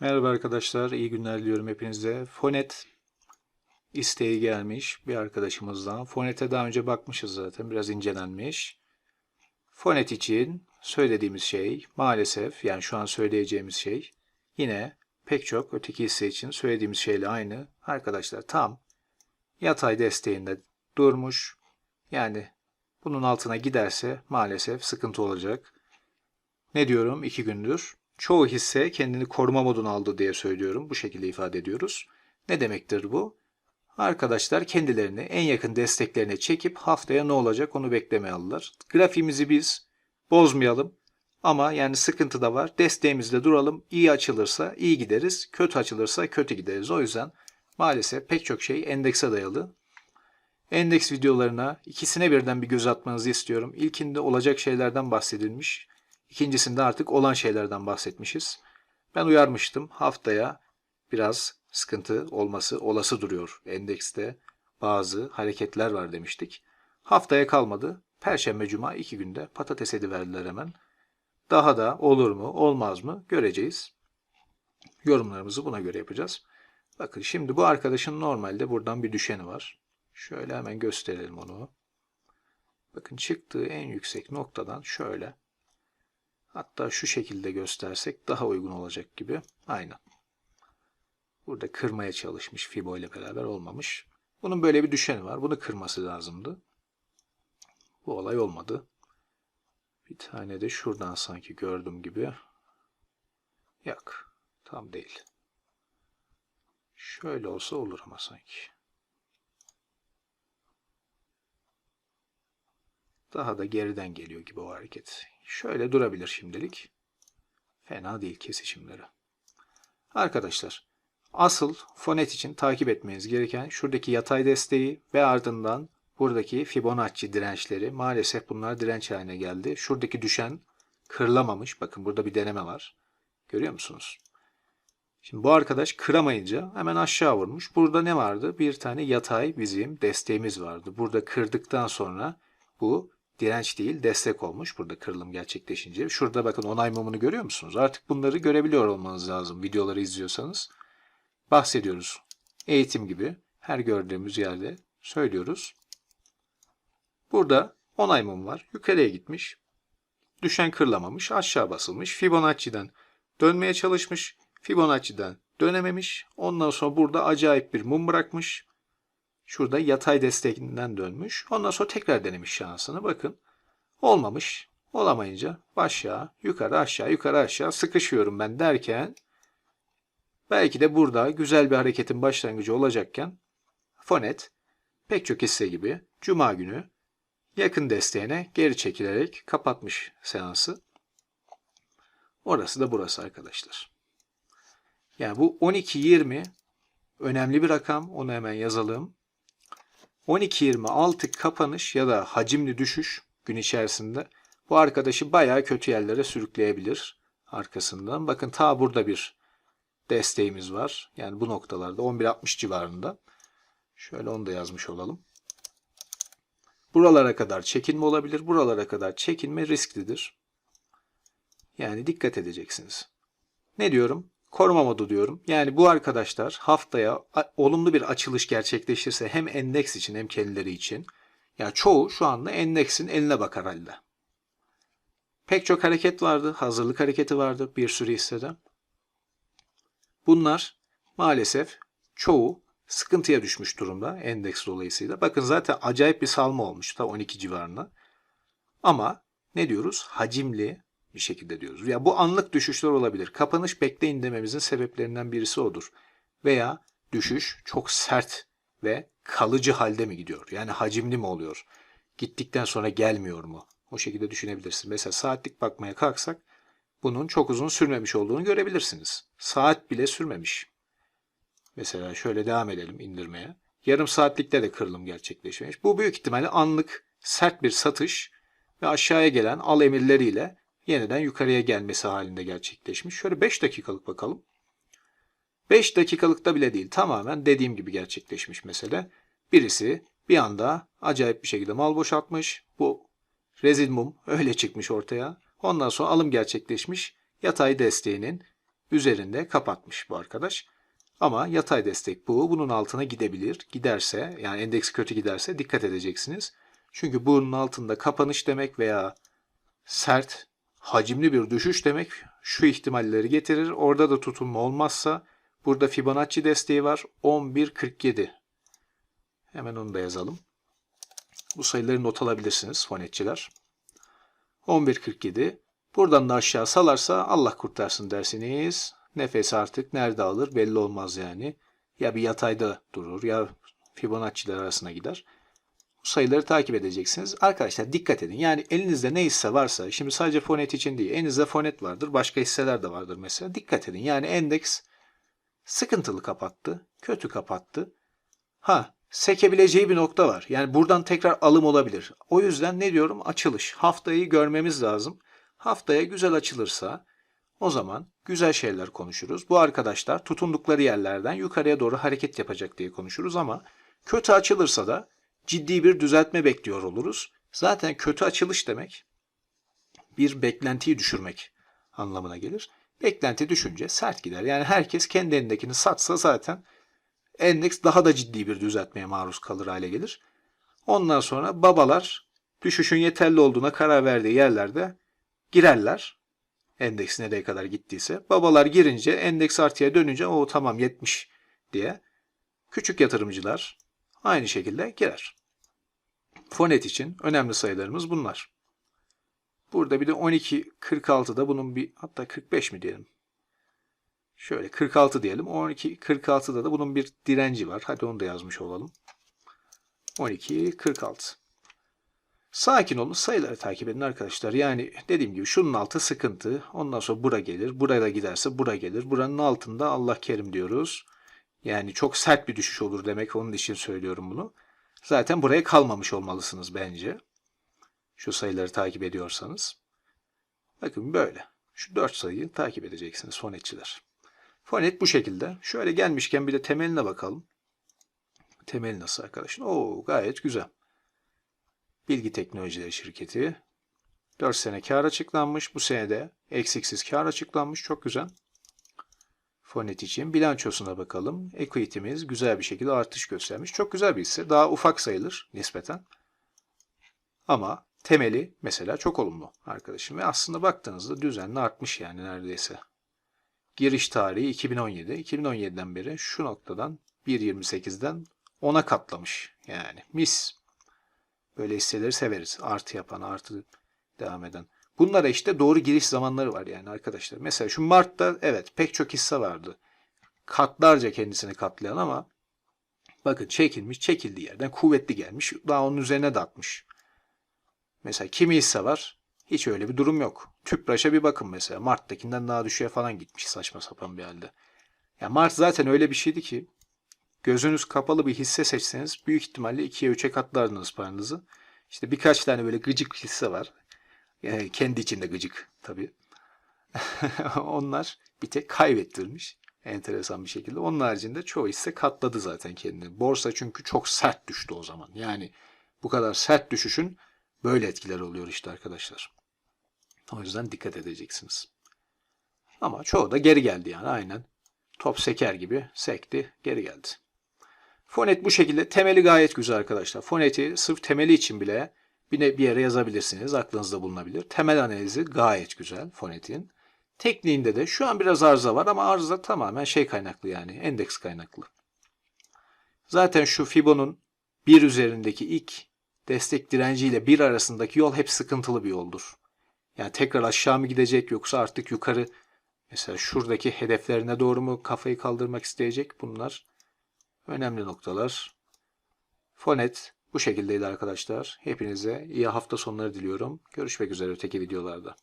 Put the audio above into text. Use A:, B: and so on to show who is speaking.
A: Merhaba arkadaşlar, iyi günler diliyorum hepinize. Fonet isteği gelmiş bir arkadaşımızdan. Fonet'e daha önce bakmışız zaten, biraz incelenmiş. Fonet için söylediğimiz şey maalesef, yani şu an söyleyeceğimiz şey yine pek çok öteki hisse için söylediğimiz şeyle aynı. Arkadaşlar tam yatay desteğinde durmuş. Yani bunun altına giderse maalesef sıkıntı olacak. Ne diyorum? iki gündür. Çoğu hisse kendini koruma moduna aldı diye söylüyorum. Bu şekilde ifade ediyoruz. Ne demektir bu? Arkadaşlar kendilerini en yakın desteklerine çekip haftaya ne olacak onu beklemeye aldılar. Grafiğimizi biz bozmayalım. Ama yani sıkıntı da var. Desteğimizde duralım. İyi açılırsa iyi gideriz. Kötü açılırsa kötü gideriz. O yüzden maalesef pek çok şey endekse dayalı. Endeks videolarına ikisine birden bir göz atmanızı istiyorum. İlkinde olacak şeylerden bahsedilmiş. İkincisinde artık olan şeylerden bahsetmişiz. Ben uyarmıştım. Haftaya biraz sıkıntı olması olası duruyor. Endekste bazı hareketler var demiştik. Haftaya kalmadı. Perşembe, cuma iki günde patates verdiler hemen. Daha da olur mu, olmaz mı göreceğiz. Yorumlarımızı buna göre yapacağız. Bakın şimdi bu arkadaşın normalde buradan bir düşeni var. Şöyle hemen gösterelim onu. Bakın çıktığı en yüksek noktadan şöyle Hatta şu şekilde göstersek daha uygun olacak gibi. Aynen. Burada kırmaya çalışmış Fibo ile beraber olmamış. Bunun böyle bir düşeni var. Bunu kırması lazımdı. Bu olay olmadı. Bir tane de şuradan sanki gördüm gibi. Yok. Tam değil. Şöyle olsa olur ama sanki. Daha da geriden geliyor gibi o hareket. Şöyle durabilir şimdilik. Fena değil kesişimleri. Arkadaşlar asıl fonet için takip etmeniz gereken şuradaki yatay desteği ve ardından buradaki Fibonacci dirençleri. Maalesef bunlar direnç haline geldi. Şuradaki düşen kırılamamış. Bakın burada bir deneme var. Görüyor musunuz? Şimdi bu arkadaş kıramayınca hemen aşağı vurmuş. Burada ne vardı? Bir tane yatay bizim desteğimiz vardı. Burada kırdıktan sonra bu direnç değil destek olmuş burada kırılım gerçekleşince. Şurada bakın onay mumunu görüyor musunuz? Artık bunları görebiliyor olmanız lazım videoları izliyorsanız. Bahsediyoruz. Eğitim gibi her gördüğümüz yerde söylüyoruz. Burada onay mumu var. Yukarıya gitmiş. Düşen kırılamamış. Aşağı basılmış. Fibonacci'den dönmeye çalışmış. Fibonacci'den dönememiş. Ondan sonra burada acayip bir mum bırakmış. Şurada yatay desteğinden dönmüş. Ondan sonra tekrar denemiş şansını. Bakın olmamış. Olamayınca aşağı, yukarı, aşağı, yukarı, aşağı sıkışıyorum ben derken belki de burada güzel bir hareketin başlangıcı olacakken Fonet pek çok hisse gibi Cuma günü yakın desteğine geri çekilerek kapatmış seansı. Orası da burası arkadaşlar. Yani bu 12-20 önemli bir rakam. Onu hemen yazalım. 12.26 kapanış ya da hacimli düşüş gün içerisinde bu arkadaşı bayağı kötü yerlere sürükleyebilir arkasından. Bakın ta burada bir desteğimiz var. Yani bu noktalarda 11.60 civarında. Şöyle onu da yazmış olalım. Buralara kadar çekinme olabilir. Buralara kadar çekinme risklidir. Yani dikkat edeceksiniz. Ne diyorum? Koruma modu diyorum. Yani bu arkadaşlar haftaya olumlu bir açılış gerçekleşirse hem endeks için hem kendileri için yani çoğu şu anda endeksin eline bakar halde. Pek çok hareket vardı. Hazırlık hareketi vardı bir sürü hissede. Bunlar maalesef çoğu sıkıntıya düşmüş durumda endeks dolayısıyla. Bakın zaten acayip bir salma olmuş ta 12 civarında. Ama ne diyoruz? Hacimli, bir şekilde diyoruz. Ya bu anlık düşüşler olabilir. Kapanış bekleyin dememizin sebeplerinden birisi odur. Veya düşüş çok sert ve kalıcı halde mi gidiyor? Yani hacimli mi oluyor? Gittikten sonra gelmiyor mu? O şekilde düşünebilirsiniz. Mesela saatlik bakmaya kalksak bunun çok uzun sürmemiş olduğunu görebilirsiniz. Saat bile sürmemiş. Mesela şöyle devam edelim indirmeye. Yarım saatlikte de kırılım gerçekleşmiş. Bu büyük ihtimalle anlık sert bir satış ve aşağıya gelen al emirleriyle yeniden yukarıya gelmesi halinde gerçekleşmiş. Şöyle 5 dakikalık bakalım. 5 dakikalıkta bile değil tamamen dediğim gibi gerçekleşmiş mesele. Birisi bir anda acayip bir şekilde mal boşaltmış. Bu rezil mum öyle çıkmış ortaya. Ondan sonra alım gerçekleşmiş. Yatay desteğinin üzerinde kapatmış bu arkadaş. Ama yatay destek bu. Bunun altına gidebilir. Giderse yani endeks kötü giderse dikkat edeceksiniz. Çünkü bunun altında kapanış demek veya sert, hacimli bir düşüş demek şu ihtimalleri getirir. Orada da tutunma olmazsa burada Fibonacci desteği var. 11.47. Hemen onu da yazalım. Bu sayıları not alabilirsiniz fonetçiler. 11.47. Buradan da aşağı salarsa Allah kurtarsın dersiniz. Nefes artık nerede alır belli olmaz yani. Ya bir yatayda durur ya Fibonacci'ler arasına gider. Bu sayıları takip edeceksiniz. Arkadaşlar dikkat edin. Yani elinizde ne hisse varsa, şimdi sadece fonet için değil, elinizde fonet vardır, başka hisseler de vardır mesela. Dikkat edin. Yani endeks sıkıntılı kapattı, kötü kapattı. Ha, sekebileceği bir nokta var. Yani buradan tekrar alım olabilir. O yüzden ne diyorum? Açılış. Haftayı görmemiz lazım. Haftaya güzel açılırsa o zaman güzel şeyler konuşuruz. Bu arkadaşlar tutundukları yerlerden yukarıya doğru hareket yapacak diye konuşuruz ama kötü açılırsa da ciddi bir düzeltme bekliyor oluruz. Zaten kötü açılış demek bir beklentiyi düşürmek anlamına gelir. Beklenti düşünce sert gider. Yani herkes kendi elindekini satsa zaten endeks daha da ciddi bir düzeltmeye maruz kalır hale gelir. Ondan sonra babalar düşüşün yeterli olduğuna karar verdiği yerlerde girerler. Endeks nereye kadar gittiyse. Babalar girince endeks artıya dönünce o tamam 70 diye küçük yatırımcılar aynı şekilde girer. Fonet için önemli sayılarımız bunlar. Burada bir de 12.46'da bunun bir hatta 45 mi diyelim. Şöyle 46 diyelim. 12.46'da da bunun bir direnci var. Hadi onu da yazmış olalım. 12.46. Sakin olun sayıları takip edin arkadaşlar. Yani dediğim gibi şunun altı sıkıntı. Ondan sonra bura gelir. Buraya da giderse bura gelir. Buranın altında Allah kerim diyoruz. Yani çok sert bir düşüş olur demek. Onun için söylüyorum bunu. Zaten buraya kalmamış olmalısınız bence. Şu sayıları takip ediyorsanız. Bakın böyle. Şu dört sayıyı takip edeceksiniz fonetçiler. Fonet bu şekilde. Şöyle gelmişken bir de temeline bakalım. Temeli nasıl arkadaşlar? Oo gayet güzel. Bilgi Teknolojileri Şirketi. 4 sene kar açıklanmış. Bu senede eksiksiz kar açıklanmış. Çok güzel. Fonet için bilançosuna bakalım. Equity'miz güzel bir şekilde artış göstermiş. Çok güzel bir hisse. Daha ufak sayılır nispeten. Ama temeli mesela çok olumlu arkadaşım. Ve aslında baktığınızda düzenli artmış yani neredeyse. Giriş tarihi 2017. 2017'den beri şu noktadan 1.28'den 10'a katlamış. Yani mis. Böyle hisseleri severiz. Artı yapan, artı devam eden. Bunlara işte doğru giriş zamanları var yani arkadaşlar. Mesela şu Mart'ta evet pek çok hisse vardı. Katlarca kendisini katlayan ama bakın çekilmiş, çekildiği yerden kuvvetli gelmiş. Daha onun üzerine de atmış. Mesela kimi hisse var? Hiç öyle bir durum yok. Tüpraş'a bir bakın mesela. Mart'takinden daha düşüğe falan gitmiş saçma sapan bir halde. Ya Mart zaten öyle bir şeydi ki gözünüz kapalı bir hisse seçseniz büyük ihtimalle 2'ye 3'e katlardınız paranızı. İşte birkaç tane böyle gıcık hisse var. Yani kendi içinde gıcık tabii. Onlar bir tek kaybettirmiş. Enteresan bir şekilde. Onun haricinde çoğu hisse katladı zaten kendini. Borsa çünkü çok sert düştü o zaman. Yani bu kadar sert düşüşün böyle etkiler oluyor işte arkadaşlar. O yüzden dikkat edeceksiniz. Ama çoğu da geri geldi yani aynen. Top seker gibi sekti, geri geldi. Fonet bu şekilde. Temeli gayet güzel arkadaşlar. Foneti sırf temeli için bile bir, bir yere yazabilirsiniz. Aklınızda bulunabilir. Temel analizi gayet güzel fonetin. Tekniğinde de şu an biraz arıza var ama arıza tamamen şey kaynaklı yani endeks kaynaklı. Zaten şu Fibo'nun bir üzerindeki ilk destek direnciyle bir arasındaki yol hep sıkıntılı bir yoldur. Yani tekrar aşağı mı gidecek yoksa artık yukarı mesela şuradaki hedeflerine doğru mu kafayı kaldırmak isteyecek bunlar önemli noktalar. Fonet bu şekildeydi arkadaşlar. Hepinize iyi hafta sonları diliyorum. Görüşmek üzere öteki videolarda.